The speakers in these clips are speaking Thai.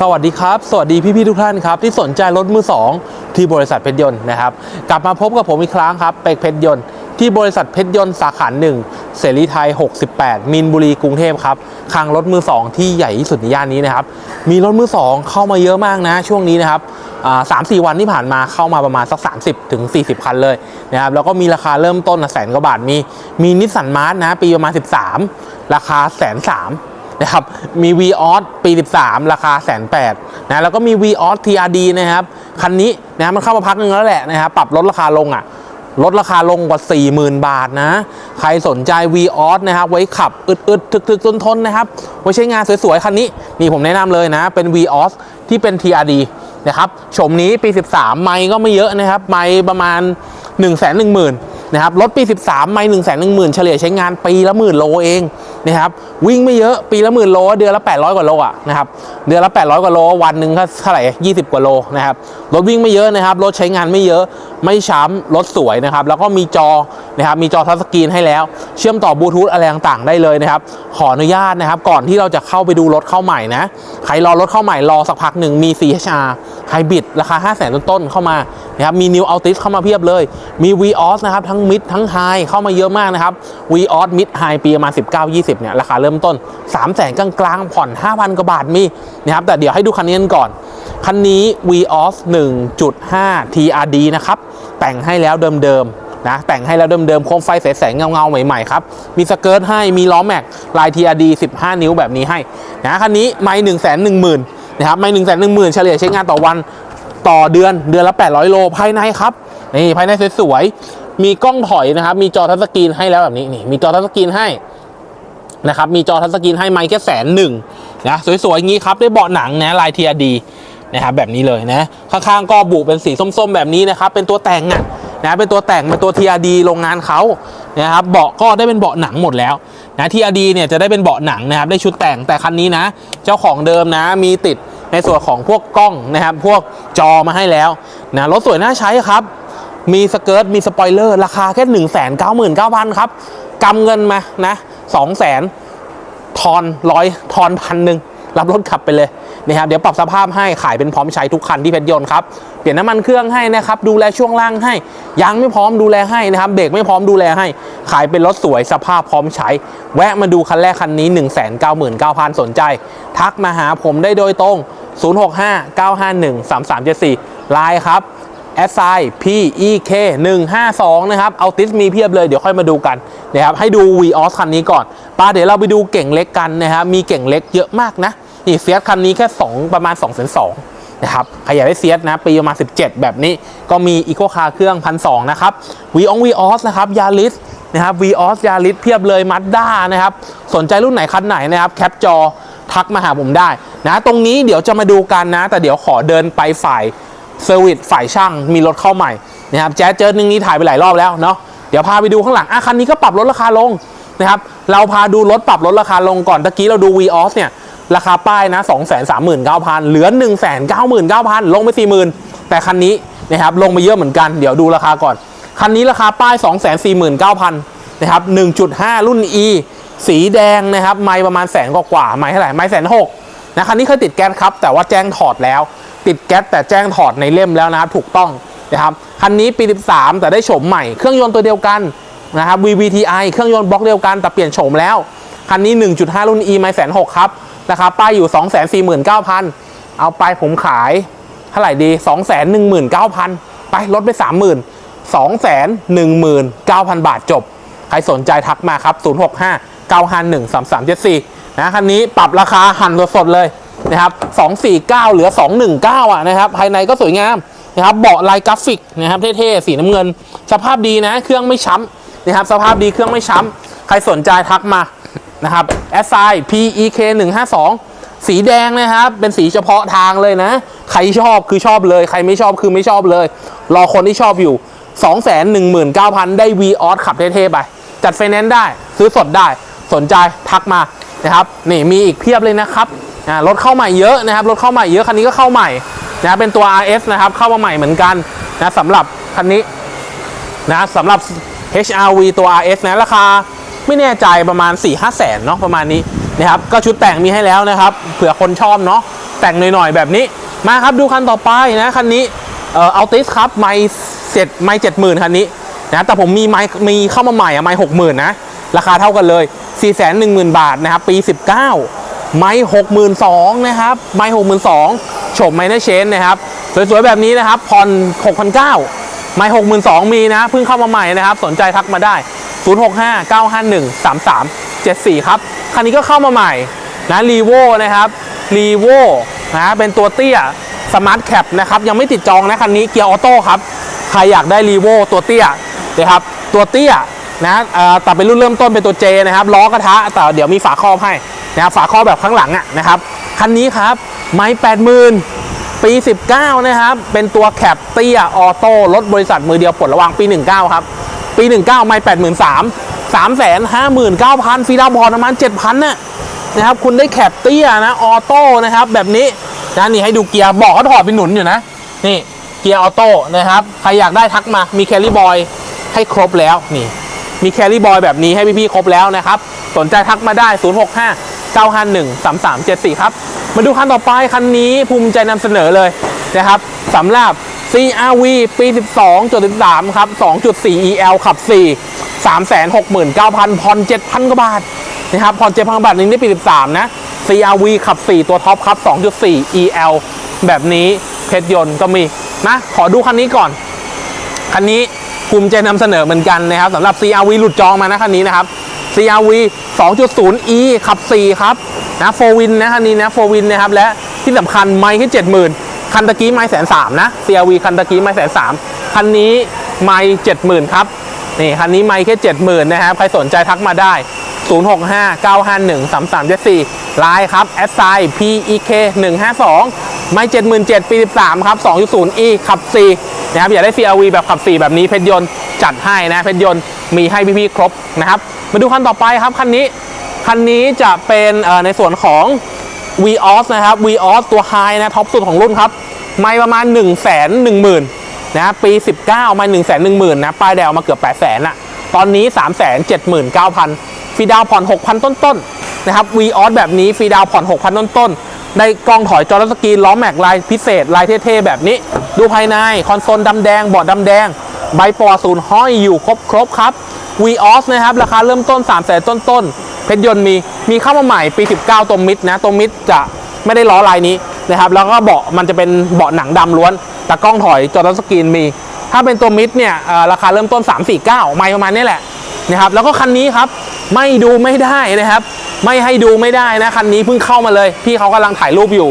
สวัสดีครับ สวัสดีพี่ๆทุกท่านครับ ที่สนใจรถมือ 2 ที่บริษัทเพชรยนต์นะครับ กลับมาพบกับผมอีกครั้งครับเป็กเพชรยนต์ที่บริษัทเพชรยนต์สาขาหนึ่งเสรีไทย 68มินบุรีกรุงเทพครับคลังรถมือ 2 ที่ใหญ่ที่สุดในย่านนี้นะครับมีรถมือ 2 เข้ามาเยอะมากนะ ช่วงนี้นะครับสามสี่วันที่ผ่านมาเข้ามาประมาณสัก 30ถึง40 คันเลยนะครับแล้วก็มีราคาเริ่มต้นแสนกว่าบาทมีมีนิสสันมาร์นะปีประมาณ 13 ราคาแสนสาม นะครับ มี v ีออสปี 13 ราคาแสนแปดนะแล้วก็มี v ีออส TRD นะครับ คันนี้นะมันเข้ามาพักนึงแล้วแหละนะครับ ปรับลดราคาลงอะลดราคาลงกว่า 40,000 บาทนะ ใครสนใจ v ีออสนะครับ ไว้ขับ อึดๆถึกๆทนๆนะครับ ไว้ใช้งานสวยๆ คันนี้ นี่ผมแนะนำเลยนะ เป็น v ีออสที่เป็น TRD นะครับโฉมนี้ปี 13 ไมค์ก็ไม่เยอะนะครับ ไมค์ประมาณ1 1 0 0 0 0 นะครับรถปี 13 ไม่1 1 0 0 0 0 เฉลี่ยใช้งานปีละหมื่นโลเองนะครับวิ่งไม่เยอะปีละหมื่นโล เดือนละ 800 กว่าโลอะนะครับเดือนละ 800 กว่าโลวันหนึ่งก็เท่าไหร่20 กว่าโลนะครับรถวิ่งไม่เยอะนะครับรถใช้งานไม่เยอะ ไม่ช้ำรถสวยนะครับ แล้วก็มีจอนะครับมีจอทัชสกรีนให้แล้ว เชื่อมต่อบลูทูธอะไรต่างๆได้เลยนะครับ ขออนุญาตนะครับ ก่อนที่เราจะเข้าไปดูรถเข้าใหม่นะใครรอรถเข้าใหม่รอสักพักหนึ่งมี CHR ไฮบริดราคา 5 0 0 0 0 0 ต้นๆเข้ามานะครับมี New Altis เข้ามาเพียบเลย มี v ีออสนะครับ ทั้งมิดทั้งไฮเข้ามาเยอะมากนะครับ v ีออสมิดไฮปีประมาณ 19-20 เนี่ย ราคาเริ่มต้น 3 0 0 0 0 0กลางๆผ่อน 5,000 กว่าบาทมีนะครับแต่เดี๋ยวให้ดูคันนี้กันก่อนคันนี้ v ีออส1.5 TRD นะครับ แต่งให้แล้วเดิมๆนะแต่งให้แล้วเดิมๆโคมไฟแสงเงาๆ ใหม่ๆ ครับ มีสเกิร์ตให้มีล้อแม็กลาย TRD 15 นิ้วแบบนี้ให้นะคันนี้ไม่1 1 0 0 0 0นะครับไม่1 1 0 0 0 0 เฉลี่ยใช้งานต่อวันต่อเดือนเดือนละ 800 โลภายในครับนี่ภายในสวยๆมีกล้องถอยนะครับ มีจอทัชสกรีนให้แล้วแบบนี้นี่มีจอทัชสกรีนให้นะครับมีจอทัชสกรีนให้ไมค์แค่แสนหนึ่งนะสวยๆอย่างนี้ครับได้เบาะหนังนะลาย TRD นะครับแบบนี้เลยนะข้างๆก็บุเป็นสีส้มๆ แบบนี้นะครับเป็นตัวแต่งอะนะเป็นตัวแต่งเป็นตัว TRD โรงงานเขานะครับเบาะก็ได้เป็นเบาะหนังหมดแล้วนะ TRD เนี่ยจะได้เป็นเบาะหนังนะครับได้ชุดแต่งแต่คันนี้นะ เจ้าของเดิมนะมีติดในส่วนของพวกกล้องนะครับพวกจอมาให้แล้วนะรถสวยน่าใช้ครับ มีสเกิร์ตมีสปอยเลอร์ ราคาแค่1 9 9 9 0 0 0ครับกำเงินมานะ2 0 0 0 0 0ทอนร้อยทอนพันหนึ่ง รับรถขับไปเลยนะครับเดี๋ยวปรับสภาพให้ขายเป็นพร้อมใช้ทุกคันที่เพชรยนต์ครับเปลี่ยนน้ำมันเครื่องให้นะครับดูแลช่วงล่างให้ยางไม่พร้อมดูแลให้นะครับเบรกไม่พร้อมดูแลให้ ขายเป็นรถสวยสภาพพร้อมใช้ แวะมาดูคันแรกคันนี้ 199,000 สนใจ ทักมาหาผมได้โดยตรง 065 951 3374ไลน์ครับ s i p e k 152นะครับ เอาติสมีเพียบเลยเดี๋ยวค่อยมาดูกันนะครับ ให้ดู v ีออสคันนี้ก่อนป้าเดี๋ยวเราไปดูเก่งเล็กกันนะครับ มีเก่งเล็กเยอะมากนะ นี่เฟียสคันนี้แค่ 2 ประมาณ2 2 0 0 0นสองนะครับใครอยากได้เฟียสนะปีประมาณ 17 แบบนี้ ก็มีอีโคคาร์เครื่องพันสนะครับวีองวีออสนะครับยาริสนะครับวีออสยาริสเพียบเลยมัดด้านะครับ สนใจรุ่นไหนคันไหนนะครับแคปจอทักมาหาผมได้นะตรงนี้เดี๋ยวจะมาดูกันนะ แต่เดี๋ยวขอเดินไปฝ่ายเซอร์วิสฝ่ายช่างมีรถเข้าใหม่นะครับแจ๊สเจอหนึ่งนี้ถ่ายไปหลายรอบแล้วเนาะเดี๋ยวพาไปดูข้างหลังอะคันนี้ก็ปรับลดราคาลงนะครับเราพาดูรถปรับลดราคาลงก่อนตะกี้เราดู v ีออสเนี่ย ราคาป้ายนะ 2 3 9 0 0 0 เหลือ 1 9 9 0 0 0 ลงไป 40,000 แต่คันนี้นะครับลงไปเยอะเหมือนกัน เดี๋ยวดูราคาก่อน คันนี้ราคาป้าย 2 4 9 0 0 0 นะครับ 1.5 รุ่น E สีแดงนะครับไม่ประมาณแสนกว่าไม่เท่าไหร่ไม่แสนหกนะคันนี้เคยติดแก๊สครับ แต่ว่าแจ้งถอดแล้ว ติดแก๊สแต่แจ้งถอดในเล่มแล้วนะครับถูกต้องนะครับคันนี้ปี 13 แต่ได้โฉมใหม่ เครื่องยนต์ตัวเดียวกันนะครับ VVTi เครื่องยนต์บล็อกเดียวกันแต่เปลี่ยนโฉมแล้ว คันนี้ 1.5 รุ่น E ไม่แสนหกครับ ราคาป้ายอยู่ 249,000 เอาไปผมขายเท่าไหร่ดี 219,000 ไปลดไป 30,000 219,000 บาทจบ ใครสนใจทักมาครับ 065 951 3374 นะคันนี้ปรับราคาหันสดๆเลยนะครับ 249 เหลือ 219 อะนะครับ ภายในก็สวยงามนะครับเบาะลายกราฟิกนะครับเท่ๆสีน้ำเงิน สภาพดีนะ เครื่องไม่ช้ำนะครับสภาพดีเครื่องไม่ช้ำใครสนใจทักมา นะครับ SI PEK 152สีแดงนะครับ เป็นสีเฉพาะทางเลยนะ ใครชอบคือชอบเลย ใครไม่ชอบคือไม่ชอบเลย รอคนที่ชอบอยู่ 219,000 ได้ v ีออสขับเท่ๆไป จัดไฟแนนซ์ได้ ซื้อสดได้ สนใจทักมานะครับนี่มีอีกเพียบเลยนะครับรถเข้าใหม่เยอะนะครับ รถเข้าใหม่เยอะ คันนี้ก็เข้าใหม่นะเป็นตัว RS นะครับ เข้ามาใหม่เหมือนกันนะสำหรับคันนี้นะสำหรับ HRV ตัว RS นะราคา ไม่แน่ใจประมาณ4 5แสนเนาะประมาณนี้นะครับก็ชุดแต่งมีให้แล้วนะครับ เผื่อคนชอบเนาะแต่งหน่อยๆแบบนี้มาครับดูคันต่อไปนะคันนี้เอ่ออัลติสครับไม่เสร็จไม่เจ็ดหมื่นคันนี้นะแต่ผมมีไม้มีเข้ามาใหม่อะไม่หกหมื่นนะราคาเท่ากันเลย 4 1 0 0 0 0 บาทนะครับ ปี 19 ไม้62,000นะครับไม้62,000โฉมไม้เนเชนนะครับ สวยๆ แบบนี้นะครับผ่อน6,900ไม้62,000 มีนะเพิ่งเข้ามาใหม่นะครับ สนใจทักมาได้ 065 951 33 74 ครับ คันนี้ก็เข้ามาใหม่นะรีโวนะครับรีโวนะเป็นตัวเตี้ยสมาร์ทแคปนะครับ ยังไม่ติดจองนะคันนี้เกียร์ออโต้ครับ ใครอยากได้รีโวตัวเตี้ยนะครับตัวเตี้ยนะเอ่อแต่เป็นรุ่นเริ่มต้นเป็นตัว J นะครับล้อกระทะแต่เดี๋ยวมีฝาครอบให้นะครับฝาครอบแบบข้างหลังอะนะครับคันนี้ครับไม้80,000ปี 19 นะครับ เป็นตัวแคปเตี้ยออโต้รถบริษัทมือเดียวปลดระวางปี 19 ครับ ปี 19 ไม้83,000 359,000ฟรีดาวน์ผ่อนประมาณ 7,000น่ะนะครับคุณได้แคปเตี้ยนะออโต้นะครับแบบนี้นะนี่ให้ดูเกียร์บอกเขาถอดเป็นหนุนอยู่นะ นี่เกียร์ออโต้นะครับ ใครอยากได้ทักมามีแคลรี่บอยให้ครบแล้วนี่ มีแคลรี่บอยแบบนี้ให้พี่ๆครบแล้วนะครับ สนใจทักมาได้ 065 951 3374 ครับ มาดูคันต่อไปคันนี้ภูมิใจนำเสนอเลยนะครับสำหรับ CRV ปี 12.13 ครับ 2.4 EL ขับ 4 369,000ผ่อน7,000 กว่าบาทนะครับผ่อน7,000บาทนี้ได้ปี 13 นะ CRV ขับ 4 ตัวท็อปครับ 2.4 EL แบบนี้เพชรยนต์ก็มีนะ ขอดูคันนี้ก่อน คันนี้ภูมิใจนำเสนอเหมือนกันนะครับสำหรับ CRV หลุดจองมานะคันนี้นะครับ CRV 2.0 E ขับ 4 ครับนะโฟวินนะคันนี้นะโฟวินนะครับและที่สำคัญไมค์แค่70,000 คันตะกี้ไมค์แสนสามนะ CRV คันตะกี้ไมค์แสนสามคันนี้ไมค์70,000ครับนี่คันนี้ไมค์แค่70,000นนะครับใครสนใจทักมาได้ 065 951 3374ไลน์ครับแอดไซ PEK 152ไม่77,000ปี13ครับ 2.0 E ขับ 4 นะครับ อยากได้ CRV แบบขับ 4 แบบนี้เพชรยนต์จัดให้นะเพชรยนต์มีให้พี่ๆครบนะครับ มาดูคันต่อไปครับ คันนี้ คันนี้จะเป็นในส่วนของ v o s นะครับ v o s ตัว High นะท็อปสุดของรุ่นครับ ไม่ประมาณ 1 1 0 0 0 0นะปี 19 มา 1 1 0 0 0 0นะป้ายแดงมาเกือบ 8 0 0 0 0 0อะตอนนี้ 3 7 9 0 0 0ฟรีดาวน์ผ่อน 6,000 ต้นๆนะครับ v o s แบบนี้ฟรีดาวผ่อน 6,000 ต้นๆได้กล้องถอยจอร์สกีล้อแม็กลายพิเศษลายเท่ๆ แบบนี้ ดูภายในคอนโซลดำแดงเบาะดำแดง ใบปอศูนย์ห้อยอยู่ครบครบครับ v o s นะครับราคาเริ่มต้น 3 0 0 0 0 0ต้นๆ เพชรยนต์มีมีเข้ามาใหม่ปี 19 ตัวมิดนะตัวมิดจะไม่ได้ล้อลายนี้นะครับแล้วก็เบาะมันจะเป็นเบาะหนังดำล้วน แต่กล้องถอยจอร์สกรีนมี ถ้าเป็นตัวมิดเนี่ยราคาเริ่มต้น 349 ไม่ประมาณนี้แหละนะครับแล้วก็คันนี้ครับไม่ดูไม่ได้นะครับ ไม่ให้ดูไม่ได้นะคันนี้เพิ่งเข้ามาเลย พี่เขากำลังถ่ายรูปอยู่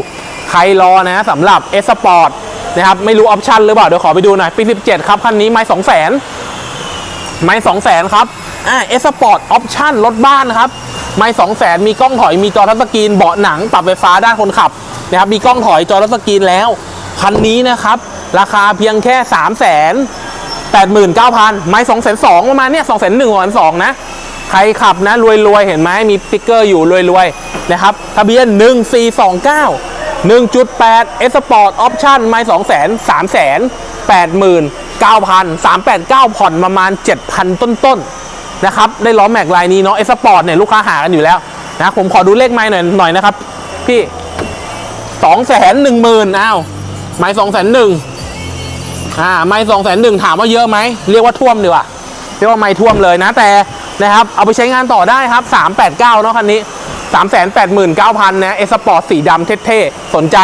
ใครรอนะสำหรับ S Sport นะครับไม่รู้ออปชั่นหรือเปล่าเดี๋ยวขอไปดูหน่อยปี 17 ครับคันนี้ไม่2 0 0 0 0 0 ไม่2 0 0 0 0ครับ อ่าเอสปอร์ตออปชั่นรถบ้านครับ ไม่2 0 0 0 0 0มีกล้องถอยมีจอทัชสกรีนเบาะหนังปรับไฟฟ้าด้านคนขับนะครับมีกล้องถอยจอทัชสกรีนแล้ว คันนี้นะครับ ราคาเพียงแค่3 0 0 0 0 89,000ไม่2 2 0 0 0ประมาณเนี้ย2 1 0 0 0 2 2นะใครขับนะรวยๆ เห็นไหมมีติ๊กเกอร์อยู่รวยๆ นะครับ ทะเบียน 1429 1.8 S Sport Option ไม่2 0 0 0 0 3 0 0 89,000 389 ผ่อนประมาณ 7,000 ต้นๆ นะครับได้ล้อแม็กลายนี้เนาะ S Sport เนี่ยลูกค้าหากันอยู่แล้วนะผมขอดูเลขไม้หน่อยหน่อยนะครับพี่2 1 0 0 0 0อ้าวไม้2 1 0 0 0อ่าไม้2 1 0 0 0ถามว่าเยอะไหมเรียกว่าท่วมดีกว่าเรียกว่าไม่ท่วมเลยนะแต่นะครับเอาไปใช้งานต่อได้ครับ 389เนาะคันนี้ 389,000นะเอสปอร์ตสีดำเท่ๆ สนใจ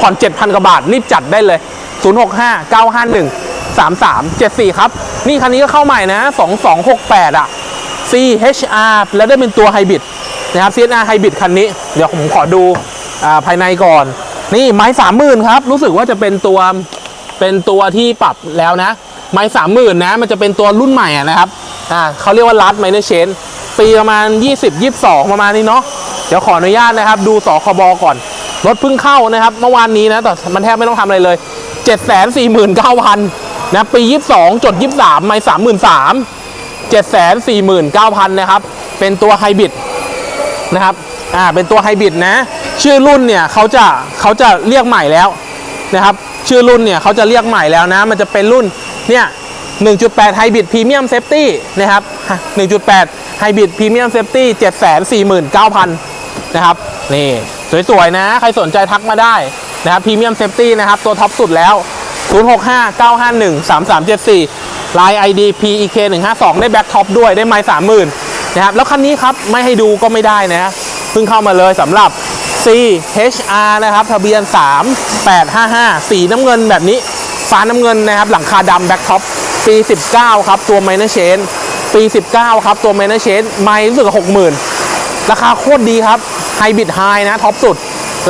ผ่อน 7,000 กว่าบาท รีบจัดได้เลย 065 951 3374 ครับ นี่คันนี้ก็เข้าใหม่นะ 2268 อะ CHR แล้วได้เป็นตัวไฮบริดนะครับ CHR ไฮบริดคันนี้ เดี๋ยวผมขอดูอภายในก่อน นี่ไม้30,000ครับ รู้สึกว่าจะเป็นตัวเป็นตัวที่ปรับแล้วนะ ไม้สามหมื่นนะ มันจะเป็นตัวรุ่นใหม่นะครับอ่าเขาเรียกว่าลัดไมเนเชนปีประมาณ 20 22 ประมาณนี้เนาะเดี๋ยวขออนุญาตนะครับ ดูสคบก่อน รถเพิ่งเข้านะครับ เมื่อวานนี้นะแต่มันแทบไม่ต้องทำอะไรเลย 749,000นะปี 22 จด 23 ไม้33,000 749,000นะครับ เป็นตัวไฮบริดนะครับ อ่า เป็นตัวไฮบริดนะ ชื่อรุ่นเนี่ยเขาจะเขาจะเรียกใหม่แล้วนะครับ ชื่อรุ่นเนี่ยเขาจะเรียกใหม่แล้วนะ มันจะเป็นรุ่น เนี่ย 1.8 ไฮบริดพรีเมียมเซฟตี้นะครับ 1.8 ไฮบริดพรีเมียมเซฟตี้749,000 นะครับ นี่ สวยๆนะ ใครสนใจทักมาได้นะครับพรีเมียมเซฟตี้นะครับ ตัวท็อปสุดแล้ว 065 951 3374 ลาย ID PEK 152 ได้แบ็คท็อปด้วยได้ไมล์30,000นนะครับแล้วคันนี้ครับไม่ให้ดูก็ไม่ได้นะเพิ่งเข้ามาเลยสำหรับ CHR นะครับทะเบียน 3855 สีน้ำเงินแบบนี้ฟ้าน้ำเงินนะครับหลังคาดำแบ็คท็อปปี 19 ครับตัวไมเนอร์เชนปี 19 ครับตัวไมเนอร์เชนไมล์รู้สึกว่า60,000ราคาโคตรดีครับไฮบริดไฮนะท็อปสุด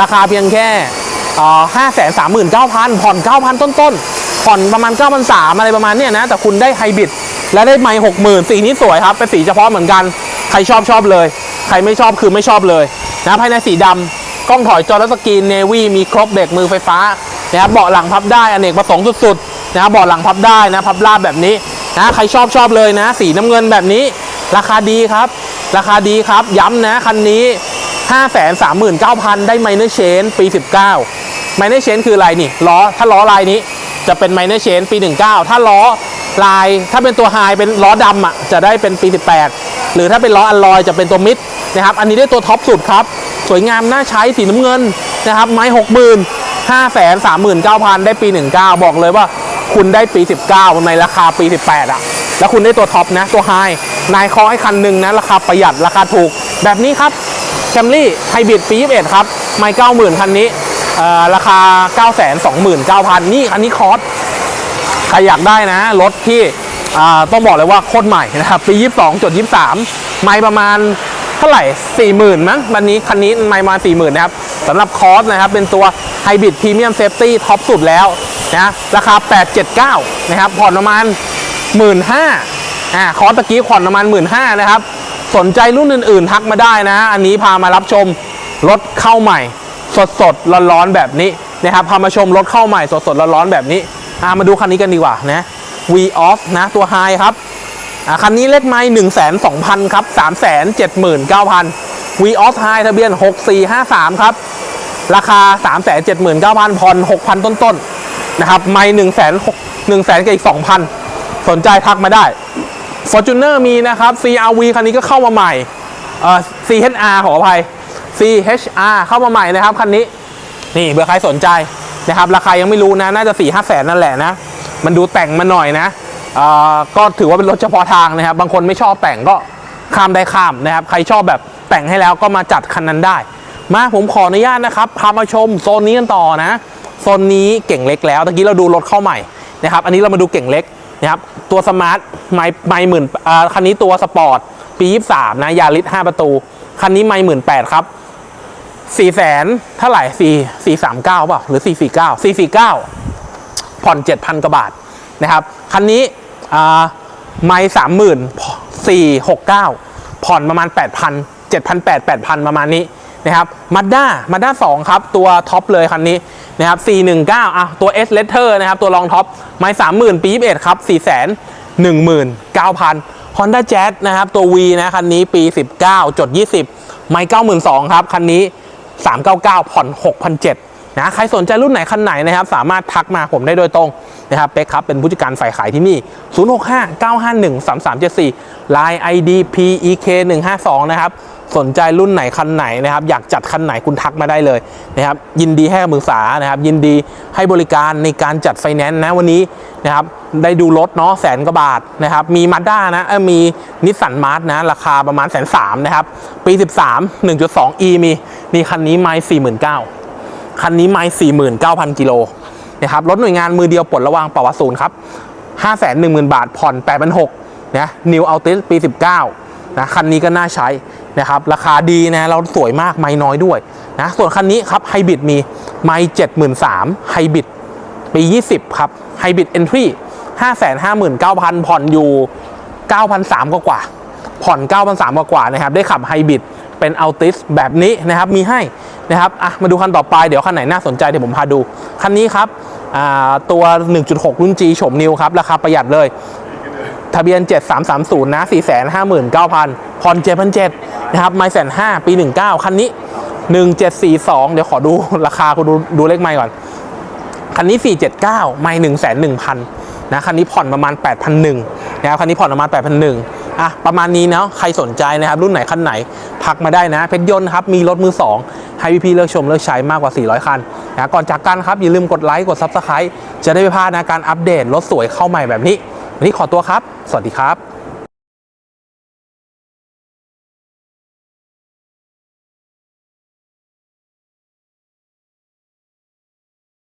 ราคาเพียงแค่ห้าแสนสามหมื่นเก้าพันผ่อนเก้าพันต้นๆ ผ่อนประมาณเก้าพันสามอะไรประมาณเนี้ยนะ แต่คุณได้ไฮบริดและได้ไมล์หกหมื่นสีนี้สวยครับ เป็นสีเฉพาะเหมือนกัน ใครชอบชอบเลย ใครไม่ชอบคือไม่ชอบเลยนะภายในสีดำกล้องถอยจอและสกรีนเนวี่มีครบเบรกมือไฟฟ้านะครับเบาะหลังพับได้อเนกประสงค์สุดๆนะเบาะหลังพับได้นะพับราบแบบนี้นะใครชอบชอบเลยนะ สีน้ำเงินแบบนี้ ราคาดีครับ ราคาดีครับย้ำนะคันนี้ 539,000 ได้ไมเนอร์เชนปี 19ไมเนอร์เชนคืออะไรนี่ล้อถ้าล้อลายนี้ จะเป็นไมเนอร์เชนปี 19 ถ้าล้อลายถ้าเป็นตัวไฮเป็นล้อดำอะจะได้เป็นปี 18 หรือถ้าเป็นล้ออัลลอยจะเป็นตัวมิดนะครับ อันนี้ได้ตัวท็อปสุดครับ สวยงามน่าใช้สีน้ำเงินนะครับไม้หกหมื่นห้าแสนสามหมื่นเก้าพันได้ปี 19 บอกเลยว่าคุณได้ปี 19 ในราคาปี 18 อะ แล้วคุณได้ตัวท็อปนะ ตัวไฮนายคอให้คันหนึ่งนะ ราคาประหยัดราคาถูก แบบนี้ครับแคมรี่ไฮบริดปี 21 ครับ ไม่ 90,000 คันนี้ ราคา 929,000 นี่คันนี้คอสใครอยากได้นะ รถที่ต้องบอกเลยว่าโคตรใหม่นะครับ ปี 22จด23 ไม่ประมาณเท่าไหร่ 40,000 มั้งวันนี้คันนี้ไม่มา 40,000 นะครับสำหรับคอสนะครับ เป็นตัวไฮบริดพรีเมียมเซฟตี้ท็อปสุดแล้วนะราคา 879 นะครับ ผ่อนประมาณ 15,000อ่าคอสตะกี้ผ่อนประมาณ 15,000 นะครับ สนใจรุ่นอื่น ๆ ทักมาได้นะ อันนี้พามารับชมรถเข้าใหม่ สดสดๆร้อนๆแบบนี้นะครับพามาชมรถเข้าใหม่สดสดๆร้อนๆแบบนี้อามาดูคันนี้กันดีกว่านะ V off นะตัว High ครับคันนี้เลขไม้หนึ่งแสนสองพันครับสามแสนเจ็ดหมื่นเก้าพัน V off High ทะเบียนหกสี่ห้าสามครับ ราคาสามแสนเจ็ดหมื่นเก้าพันผ่อนหกพันต้นๆนะครับไม้หนึ่งแสนหนึ่งแสนกับอีกสองพันสนใจทักมาได้ Fortuner มีนะครับ CRV คันนี้ก็เข้ามาใหม่เอ่อ CHR ขออภัย CHR เข้ามาใหม่นะครับคันนี้ นี่เบอร์ใครสนใจนะครับราคายังไม่รู้นะ น่าจะ4ี่ห้าแสนนั่นแหละนะ มันดูแต่งมาหน่อยนะเอ่อก็ถือว่าเป็นรถเฉพาะทางนะครับ บางคนไม่ชอบแต่งก็ข้ามได้ข้ามนะครับ ใครชอบแบบแต่งให้แล้วก็มาจัดคันนั้นได้ มาผมขออนุญาตนะครับพามาชมโซนนี้กันต่อนะ โซนนี้เก่งเล็กแล้วตะกี้เราดูรถเข้าใหม่นะครับ อันนี้เรามาดูเก่งเล็กนะครับ ตัวสมาร์ทไม่ไม่หมื่นอ่าคันนี้ตัวสปอร์ตปี 23 นะยาริส5ประตู คันนี้ไม่หมื่นแปดครับ สี่แสนเท่าไหร่สี่สี่สามเก้าเปล่าหรือสี่สี่เก้าสี่สี่เก้าผ่อนเจ็ดพันกว่าบาทนะครับ คันนี้ไม่สามหมื่นสี่หกเก้าผ่อนประมาณแปดพันเจ็ดพันแปดแปดพันประมาณนี้นะครับมาด้ามาด้าสองครับ ตัวท็อปเลยคันนี้นะครับสี่หนึ่งเก้าอะตัว S letter นะครับ ตัวรองท็อปไม่สามหมื่นปีบเอ็ดครับสี่แสนหนึ่งหมื่นเก้าพัน Honda Jazz นะครับ ตัว V นะคันนี้ปี 19 จด 20 ไม่92,000ครับ คันนี้ 399 ผ่อน 6,700นะใครสนใจรุ่นไหนคันไหนนะครับ สามารถทักมาผมได้โดยตรงนะครับเป๊กครับเป็นผู้จัดการฝ่ายขายที่นี่ 065-951-3374 Line ID PEK 152นะครับ สนใจรุ่นไหนคันไหนนะครับ อยากจัดคันไหนคุณทักมาได้เลยนะครับ ยินดีให้คำปรึกษานะครับ ยินดีให้บริการในการจัดไฟแนนซ์นะวันนี้นะครับ ได้ดูรถเนาะแสนกว่าบาทนะครับ มีมาด้านะมีนิสสันมาร์ทนะ ราคาประมาณแสนสามนะครับ ปี 13 1.2 e มีนี่คันนี้ไม่สี่หมื่นเก้าคันนี้ไม่สี่หมื่นเก้าพันกิโลนะครับรถหน่วยงานมือเดียวปลดระวางปวศูนย์ครับห้าแสนหนึ่งหมื่นบาทผ่อนแปดพันหกนะนิวอัลติสปี19นะคันนี้ก็น่าใช้ นะครับราคาดีนะเราสวยมากไม่น้อยด้วยนะส่วนคันนี้ครับไฮบริดมีไม่เจ็ดหมื่นสามไฮบริดปี 20 ครับไฮบริดเอนทรี559,000ผ่อนอยู่9,300กว่ากว่าผ่อน9,300กว่ากว่านะครับ ได้ขับไฮบริดเป็นอัลติสแบบนี้นะครับ มีให้นะครับอะมาดูคันต่อไป เดี๋ยวคันไหนน่าสนใจเดี๋ยวผมพาดู คันนี้ครับอ่าตัว 1.6 รุ่น G โฉมนิวครับ ราคาประหยัดเลย ทะเบียน 7330 นะ 459,000 ผ่อน 7,700 นะครับ ไมล์แสนห้าปี 19 คันนี้ 1742 เดี๋ยวขอดูราคาคุณดูดูเลขไมล์ก่อน คันนี้ 479 ไมล์101,000 นะ คันนี้ผ่อนประมาณ 8,100 นะครับ คันนี้ผ่อนประมาณ 8,100 อะ ประมาณนี้เนาะ ใครสนใจนะครับ รุ่นไหนคันไหน พักมาได้นะ เพชรยนต์ครับ มีรถมือ 2 ให้พี่ๆเลือกชมเลือกใช้มากกว่า 400 คันนะ ก่อนจากกันครับอย่าลืมกดไลค์ กดซับสไคร b e จะได้ไม่พลาดนะการอัปเดตรถสวยเข้าใหม่แบบนี้ วันนี้ขอตัวครับ สวัสดีครับ